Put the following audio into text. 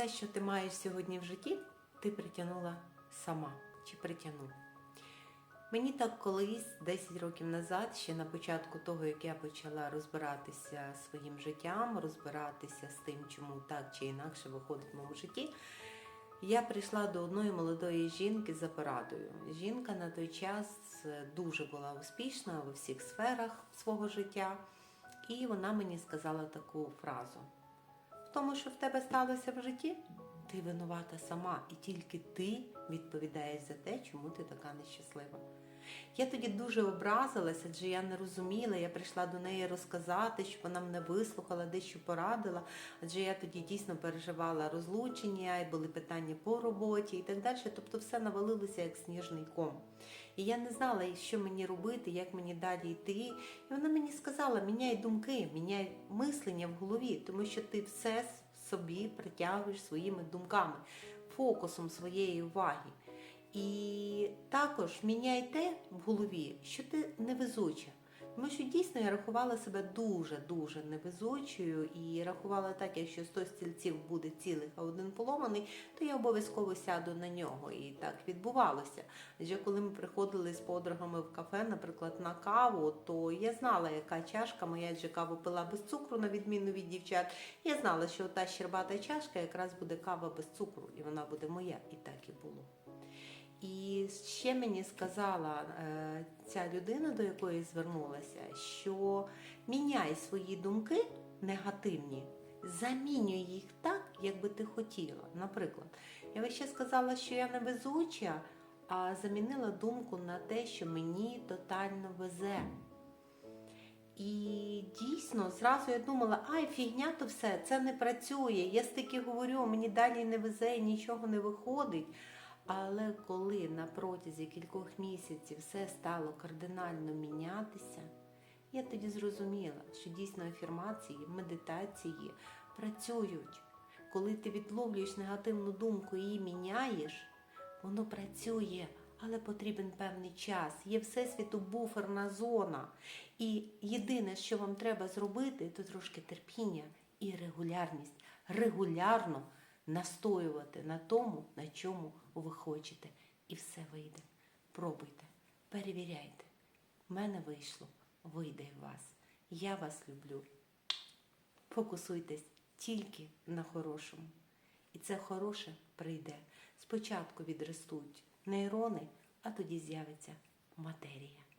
все, що ти маєш сьогодні в житті, ти притягнула сама чи притягнув. Мені так колись, 10 років назад, ще на початку того, як я почала розбиратися своїм життям, розбиратися з тим, чому так чи інакше виходить в моєму житті, я прийшла до одної молодої жінки за порадою. Жінка на той час дуже була успішна у всіх сферах свого життя, і вона мені сказала таку фразу: тому, що в тебе сталося в житті, ти винувата сама, і тільки ти відповідаєш за те, чому ти така нещаслива. Я тоді дуже образилася, адже я не розуміла. Я прийшла до неї розказати, щоб вона мене вислухала, дещо порадила. Адже я тоді дійсно переживала розлучення, і були питання по роботі і так далі. Тобто все навалилося як сніжний ком. І я не знала, що мені робити, як мені далі йти. І вона мені сказала: міняй думки, міняй мислення в голові, тому що ти все собі притягуєш своїми думками, фокусом своєї уваги. І також міняй те в голові, що ти невезуча. Тому що дійсно я рахувала себе дуже-дуже невезучою і рахувала так, якщо 100 стільців буде цілих, а один поломаний, то я обов'язково сяду на нього. І так відбувалося. Адже коли ми приходили з подругами в кафе, наприклад, на каву, то я знала, яка чашка моя адже каву пила без цукру, на відміну від дівчат. Я знала, що та щербата чашка якраз буде кава без цукру, і вона буде моя. І так і було. І ще мені сказала е, ця людина, до якої звернулася, що міняй свої думки негативні, замінюй їх так, як би ти хотіла. Наприклад, я весь ще сказала, що я невезуча, а замінила думку на те, що мені тотально везе. І дійсно, зразу я думала, ай, фігня то все, це не працює. Я стільки говорю, мені далі не везе, нічого не виходить. Але коли на протязі кількох місяців все стало кардинально мінятися, я тоді зрозуміла, що дійсно афірмації, медитації працюють. Коли ти відловлюєш негативну думку і її міняєш, воно працює, але потрібен певний час. Є всесвіту буферна зона. І єдине, що вам треба зробити, то трошки терпіння і регулярність. Регулярно настоювати на тому, на чому ви хочете. І все вийде. Пробуйте, перевіряйте. В мене вийшло, вийде і вас. Я вас люблю. Фокусуйтесь тільки на хорошому. І це хороше прийде. Спочатку відростуть нейрони, а тоді з'явиться матерія.